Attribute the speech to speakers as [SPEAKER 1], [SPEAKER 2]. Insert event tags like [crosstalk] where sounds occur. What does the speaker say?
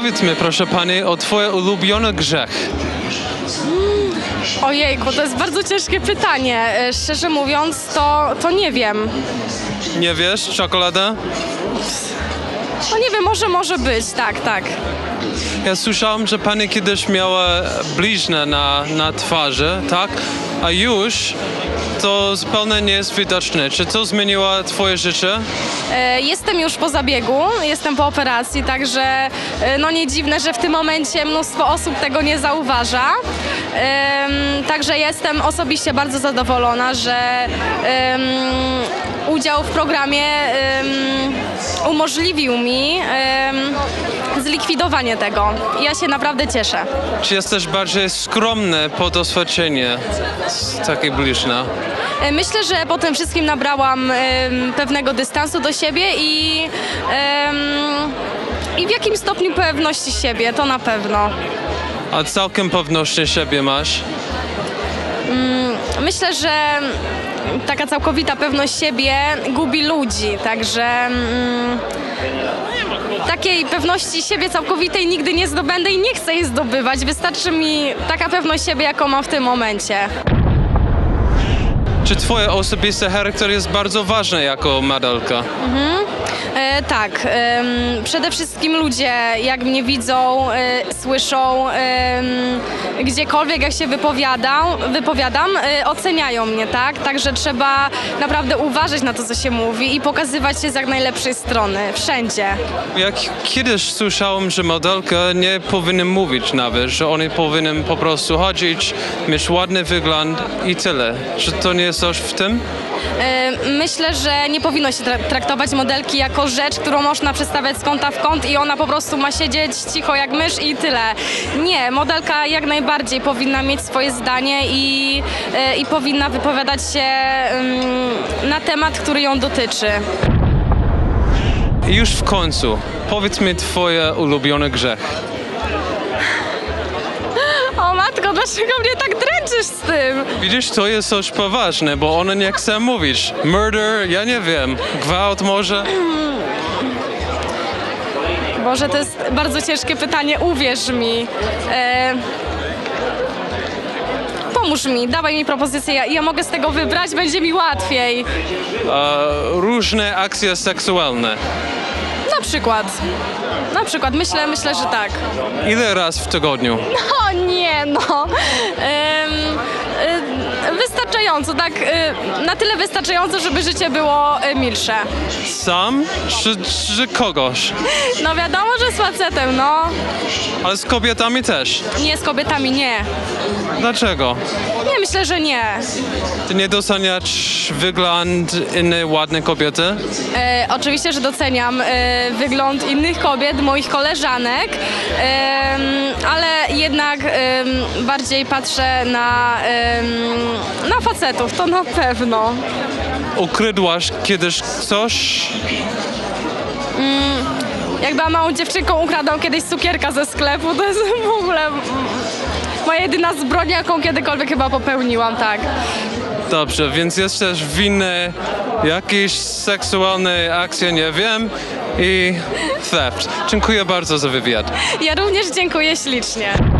[SPEAKER 1] Powiedz mi, proszę pani, o twoje ulubiony grzech.
[SPEAKER 2] Ojejku, to jest bardzo ciężkie pytanie. E, Szczerze mówiąc, to, to nie wiem.
[SPEAKER 1] Nie wiesz, czekolada?
[SPEAKER 2] No nie wiem, może może być, tak, tak.
[SPEAKER 1] Ja słyszałem, że pani kiedyś miała bliźnę na, na twarzy, tak? A już to zupełnie nie jest widoczne. Czy to zmieniło twoje życie?
[SPEAKER 2] E, Jestem już po zabiegu, jestem po operacji, także e, no nie dziwne, że w tym momencie mnóstwo osób tego nie zauważa. Em, Także jestem osobiście bardzo zadowolona, że em, udział w programie em, umożliwił mi em, zlikwidowanie tego. Ja się naprawdę cieszę.
[SPEAKER 1] Czy jesteś bardziej skromny po doświadczenie z takiej bliźna?
[SPEAKER 2] E, Myślę, że po tym wszystkim nabrałam pewnego dystansu do siebie i, i w jakim stopniu pewności siebie, to na pewno.
[SPEAKER 1] A całkiem pewności siebie masz?
[SPEAKER 2] Myślę, że taka całkowita pewność siebie gubi ludzi, także mm, takiej pewności siebie całkowitej nigdy nie zdobędę i nie chcę jej zdobywać. Wystarczy mi taka pewność siebie, jaką mam w tym momencie.
[SPEAKER 1] Czy twoje osobisty charakter jest bardzo ważny jako modelka?
[SPEAKER 2] E, tak, em, przede wszystkim ludzie, jak mnie widzą, e, słyszą, em, gdziekolwiek jak się wypowiadam, wypowiadam e, oceniają mnie, tak? Także trzeba naprawdę uważać na to, co się mówi i pokazywać się z jak najlepszej strony, wszędzie.
[SPEAKER 1] Jak kiedyś słyszałem, że modelka nie powinny mówić nawet, że one powinny po prostu chodzić, mieć ładny wygląd i tyle. Czy to nie jest coś w tym?
[SPEAKER 2] E, Myślę, że nie powinno się tra- traktować modelki jako rzecz, którą można przestawiać z kąta w kąt i ona po prostu ma siedzieć cicho jak mysz i tyle. Nie, modelka jak najbardziej powinna mieć swoje zdanie i, e, i powinna wypowiadać się em, na temat, który ją dotyczy.
[SPEAKER 1] I już w końcu, powiedz mi twoje ulubiony grzech.
[SPEAKER 2] O matko, dlaczego mnie tak dręczysz z tym?
[SPEAKER 1] Widzisz, to jest coś poważne, bo ona nie chce mówić. Murder, ja nie wiem, gwałt może? [clears throat]
[SPEAKER 2] Boże, to jest bardzo ciężkie pytanie, uwierz mi. E, pomóż mi, dawaj mi propozycję, ja, ja mogę z tego wybrać, będzie mi łatwiej.
[SPEAKER 1] Różne akcje seksualne.
[SPEAKER 2] Na przykład. Na przykład, myślę, myślę, że tak.
[SPEAKER 1] Ile raz w tygodniu?
[SPEAKER 2] O nie, no. Wystarczająco, tak. y, na tyle wystarczająco, żeby życie było y, milsze.
[SPEAKER 1] Sam czy, czy kogoś?
[SPEAKER 2] No wiadomo, że z facetem, no.
[SPEAKER 1] Ale z kobietami też.
[SPEAKER 2] Nie z kobietami, nie.
[SPEAKER 1] Dlaczego?
[SPEAKER 2] Myślę, że nie.
[SPEAKER 1] Ty nie doceniasz wygląd innej ładnej kobiety?
[SPEAKER 2] E, oczywiście, że doceniam e, wygląd innych kobiet, moich koleżanek, em, ale jednak em, bardziej patrzę na, em, na facetów, to na pewno.
[SPEAKER 1] Ukradłaś kiedyś coś?
[SPEAKER 2] Jak byłam małą dziewczynką, ukradłam kiedyś cukierka ze sklepu, to jest w ogóle mm, moja jedyna zbrodnia, jaką kiedykolwiek chyba popełniłam, tak.
[SPEAKER 1] Dobrze, więc jesteś winny jakiejś seksualnej akcji, nie wiem, i theft. Dziękuję bardzo za wywiad.
[SPEAKER 2] Ja również dziękuję ślicznie.